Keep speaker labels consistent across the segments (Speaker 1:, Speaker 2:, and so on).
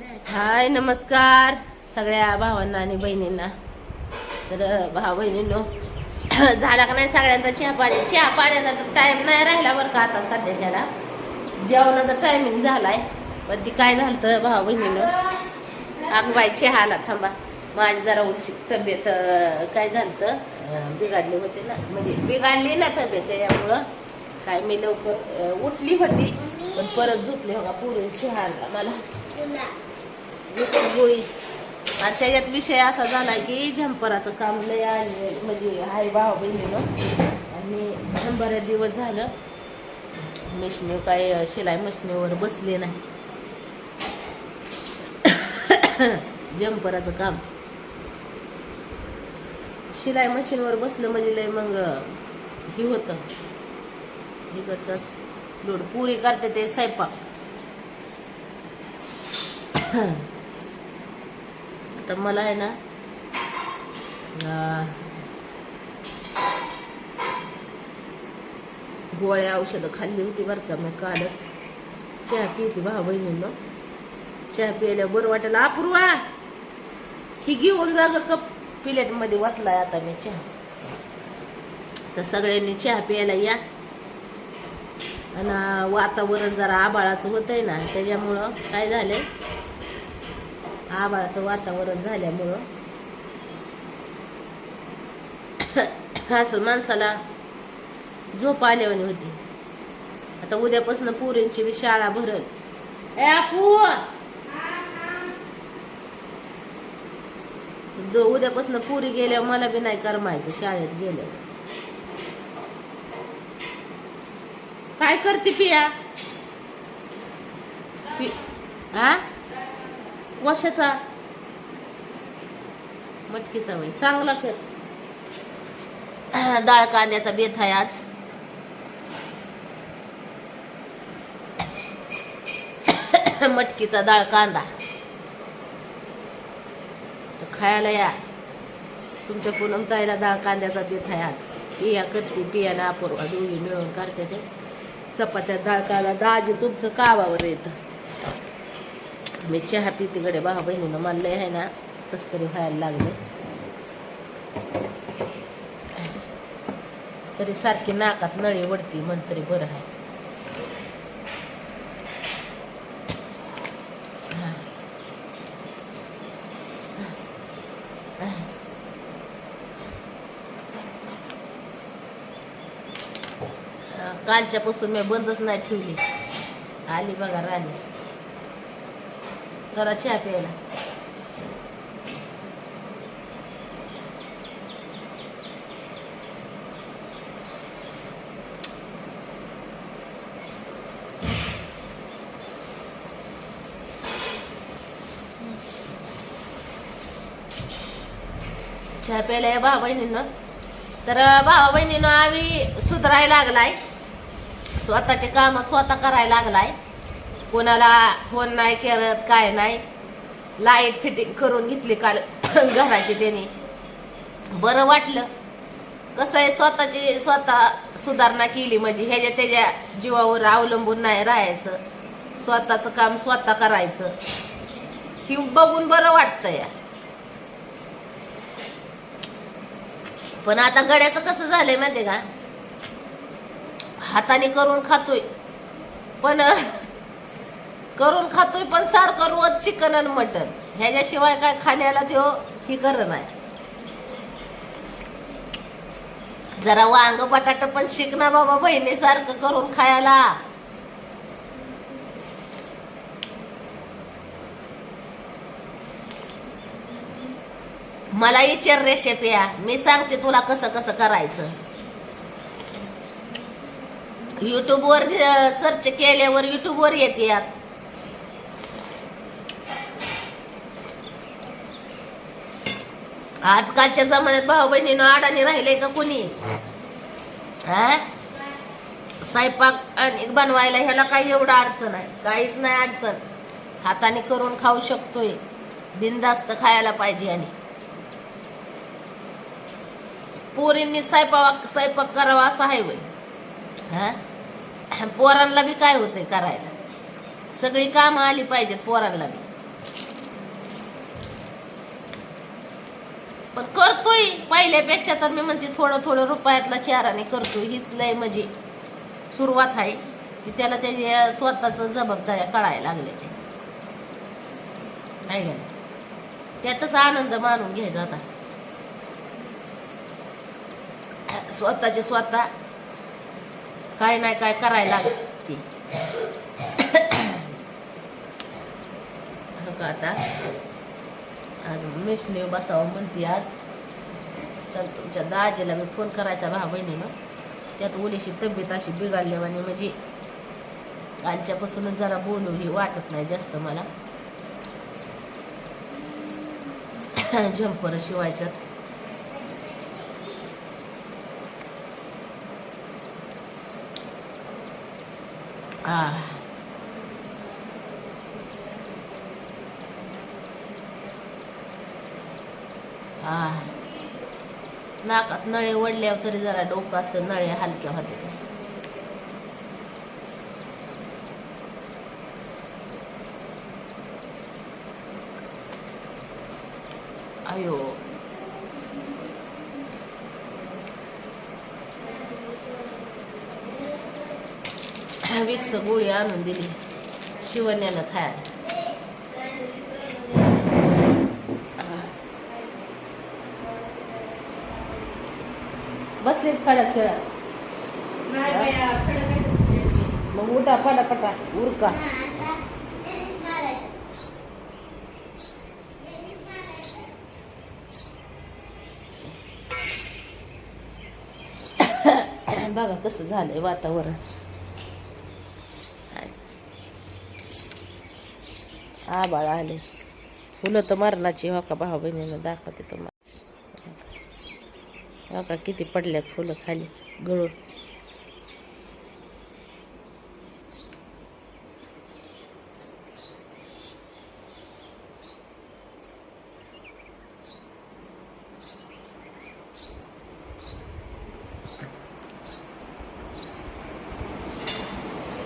Speaker 1: हाय नमस्कार सगळ्या भावांना आणि बहिणींना. तर भाऊ बहिणींनो झाला का नाही सगळ्यांचा चहा पाणी? चहा पाण्याचा तर टाइम नाही राहिला बरं का आता सध्याच्याला. जेवणाचा टायमिंग झालाय पण ती काय झालं तर भाऊ बहिणीनं अगबाई चहा आला थांबा. माझी जरा उलशी तब्येत काय झालं तर बिघडली होती ना म्हणजे बिघडली ना तब्येत यामुळं काय मी लवकर उठली होती पण परत झोपली हो का पुरून चहा आणला मला. गोळी. आणि त्याच्यात विषय असा झाला की झंपराचं काम लय आणि म्हणजे हाय भाऊ बहिणीनं. आणि बऱ्याच दिवस झालं. मशिनी काय शिलाई मशिनीवर बसले नाही. जम्पराचं काम. शिलाई मशीनवर बसलं म्हणजे लय मग हे होतं. इकडचाच लोड पुरी करते ते स्वयंपाक. तर मला आहे ना गोळ्या औषधं खाल्ली होती बरं का. मी कालच चहा पिते भाऊ बहिणींनो. चहा प्यायला बरं वाटेल. अपूर्वा ही घेऊन जाग कप. प्लेटमध्ये वाचलाय आता मी चहा. तर सगळ्यांनी चहा प्यायला या. आणि वातावरण जरा आबाळाचं होतंय ना त्याच्यामुळं काय झालंय? आबाळाचं वातावरण झाल्यामुळं असं माणसाला झोप आल्यावानी होती. आता उद्यापासून पुरींची बी शाळा भरल. ए आपू उद्यापासून पुरी गेल्यावर मला बी नाही करमायचं शाळेत गेल्यावर काय करते पिया? हा कशाचा मटकीचा वय. चांगला कर. डाळ कांद्याचा बेत आहे आज. मटकीचा डाळ कांदा. तर खायला या. तुमच्या पूनम ताईला डाळ कांद्याचा बेत आहे आज. पिया करते पिया ना अपूर्वा. दोघी मिळून करते ते. चपात्या डाळ कांदा. दाजी तुमचं कावावर येतं. मी चहा पितीकडे भावा भाऊ बहिणीनं मला आहे ना कसं तरी व्हायला लागले तरी सारखी नाकात नळी वडती म्हण तरी बरं आहे. कालच्यापासून मी बंदच नाही ठेवली. आली बघा राणी. चला चहा प्यायला चहा प्यायला या भाऊ बहिणीनं. तर भाऊ बहिणीनं आम्ही सुधारायला लागलाय. स्वतःचे काम स्वतः करायला लागलाय. कोणाला फोन नाही करत काय नाही. लाइट फिटिंग करून घेतली काल घराची त्याने. बरं वाटलं. कसं आहे स्वतःची स्वतः सुधारणा केली म्हणजे ह्याच्या त्याच्या जीवावर अवलंबून नाही राहायचं. स्वतःचं काम स्वतः करायचं. ही बघून बरं वाटतं या. पण आता गड्याचं कसं झालंय माहिती का? हाताने करून खातोय. पण करून खातोय पण सारखं रोज चिकन आणि मटन ह्याच्याशिवाय काय खाण्याला तो ही कर नाही. जरा वांग बटाटा पण शिक ना बाबा बहिणीसारखं करून खायला. मला विचार या. मी सांगते तुला कसं कसं करायचं. युट्यूबवर सर्च केल्यावर युट्यूबवर येते. आजकालच्या जमान्यात भाऊ बहिणीनं अडाणी राहिले का कुणी? हा. स्वयंपाक आणि बनवायला ह्याला काही एवढं अडचण आहे. काहीच नाही अडचण. हाताने करून खाऊ शकतोय. बिंदास्त खायला पाहिजे आणि पोरींनी स्वयंपाक स्वयंपाक करावा असा आहे वय. हा? पोरांना बी काय होतंय करायला? सगळी कामं आली पाहिजेत पोरांना बी. पण करतोय. पहिल्यापेक्षा तर मी म्हणते थोडं थोडं रुपयातला चाराने करतोय. हीच लय म्हणजे सुरुवात आहे. की त्याला त्याच्या स्वतःच जबाबदाऱ्या कळायला लागले ते आहे का त्यातच आनंद मानून घ्यायचा आता. स्वतःचे स्वतः काय नाही काय करायला लागते. आता. आज मिशने बसावं म्हणते आज. तर तुमच्या दाजीला मी फोन करायचा भाऊ बहिणीनं. त्यात ओलीशी तब्येत अशी बिघडल्यावानी म्हणजे कालच्यापासूनच जरा बोलू हे वाटत नाही जास्त मला. झंपर शिवायच्यात. आ. हा नाकात नळे वडल्यावर तरी जरा डोकं असं नळे हलक्या होते अयो. विक्स गोळी आणून दिली शिवण्यानं खायला. बसले खडा खेळा. मग उठा पटापटा उरका. बघा कसं झालंय वातावरण. आबाळ आले. फुलं तर मरणाची हो का भाऊ बहिणीनं दाखवते तुम्हाला. बघा किती पडल्यात फुलं खाली गळून.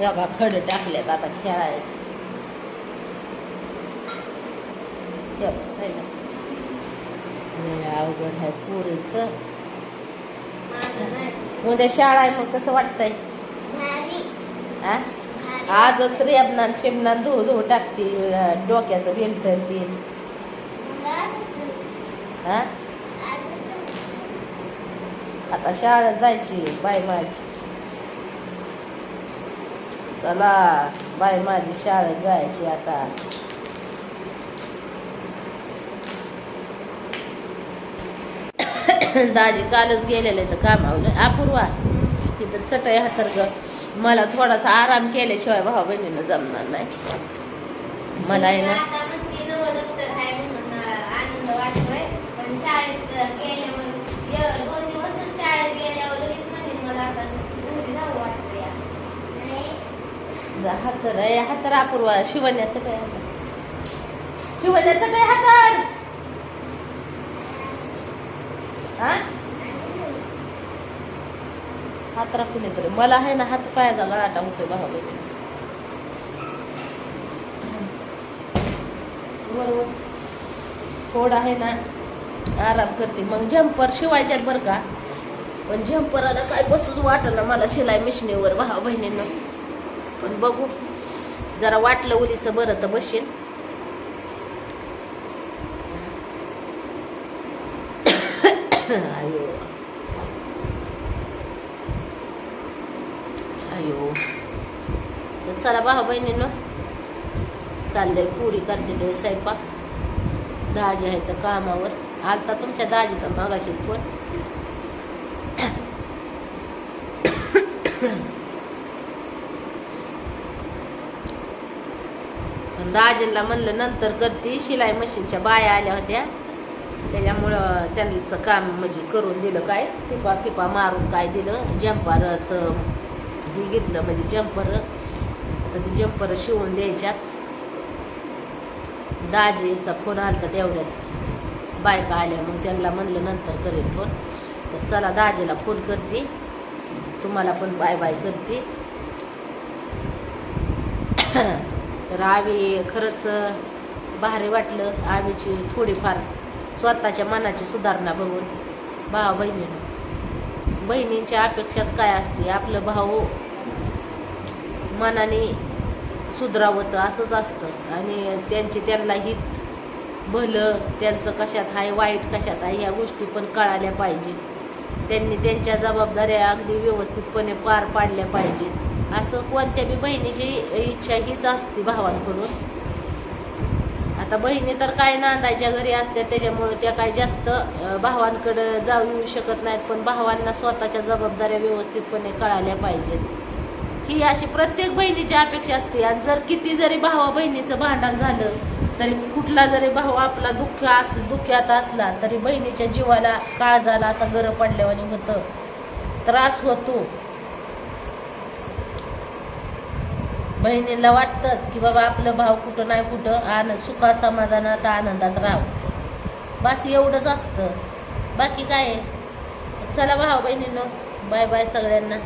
Speaker 1: बघा खड टाकल्यात आता खेळायला. अवघड आहे पुरीचं. उद्या शाळा आहे मग कसं वाटतंय? हा? आजच रेबनान फेबनान धुवू धुवू टाकते डोक्याचं बेल्ट ते. हा आता शाळेत जायची बाय माझी. चला बाय माझी शाळेत जायची आता. दाजी कालच गेलेले तर कामावलं अपूर्वा तिथं चटई हातर ग. मला थोडासा आराम केल्याशिवाय भाऊ बहिणीनं जमणार नाही. मला आहे ना हातर आहे हातर अपूर्वा शिवण्याचं काय हातर शिवण्याचं काय हातर हा हात राखून येतो मला आहे ना हात पायाचा गळाटा होतो भावा बहिणी बरोबर कोड आहे ना आराम करते. मग जम्पर शिवायच्यात बरं का? पण जम्पराला काय बसूच वाटलं मला शिलाई मिशनीवर भावा बहिणीनं. पण बघू. जरा वाटलं उलीचं बरं तर बसेन. आयो. हो. तर चला भाऊ बहिणीनं चाललंय पुरी करते ते स्वयंपाक. दाजी आहे तर कामावर. आलता तुमच्या दाजीचा मागाशी फोन. दाजींना म्हणलं नंतर करते शिलाई मशीनच्या बाया आल्या होत्या. त्याच्यामुळं त्यांचं काम म्हणजे करून दिलं काय पिपा पिपा मारून काय दिलं जंपारचं हे घेतलं म्हणजे जम्पर आता ते जम्पर शिवून द्यायच्यात. दाजीचा फोन आला तर तेवढ्यात. बायका आल्या मग त्यांना म्हणलं नंतर करेन फोन तर चला दाजीला फोन करते. तुम्हाला पण बाय बाय करते. तर आवी खरंच भारी वाटलं. आवीची थोडीफार स्वतःच्या मनाची सुधारणा बघून भावा बहिणीनं बहिणींच्या अपेक्षाच काय असते? आपलं भाऊ मनाने सुधरावतं असंच असतं. आणि त्यांचे त्यांना हित भलं त्यांचं कशात आहे वाईट कशात आहे ह्या गोष्टी पण कळाल्या पाहिजेत. त्यांनी त्यांच्या जबाबदाऱ्या अगदी व्यवस्थितपणे पार पाडल्या पाहिजेत. असं कोणत्या बी बहिणीची इच्छा हीच असते भावांकडून. आता बहिणी तर काय नांदायच्या घरी असतात त्याच्यामुळे त्या काय जास्त भावांकडं जाऊ येऊ शकत नाहीत पण भावांना स्वतःच्या जबाबदाऱ्या व्यवस्थितपणे कळाल्या पाहिजेत. ही अशी प्रत्येक बहिणीची अपेक्षा असते आणि जर किती जरी भावा बहिणीचं भांडण झालं तरी कुठला जरी भाऊ आपला दुःख अस दुःख्यात असला तरी बहिणीच्या जीवाला काळ झाला असा गरं पडल्यावानी होतं. त्रास होतो. बहिणीला वाटतंच की बाबा आपलं भाव कुठं नाही कुठं आन सुखा समाधानात आनंदात राहू बस एवढंच असतं. बाकी काय आहे? चला भाऊ बहिणीनं बाय बाय सगळ्यांना.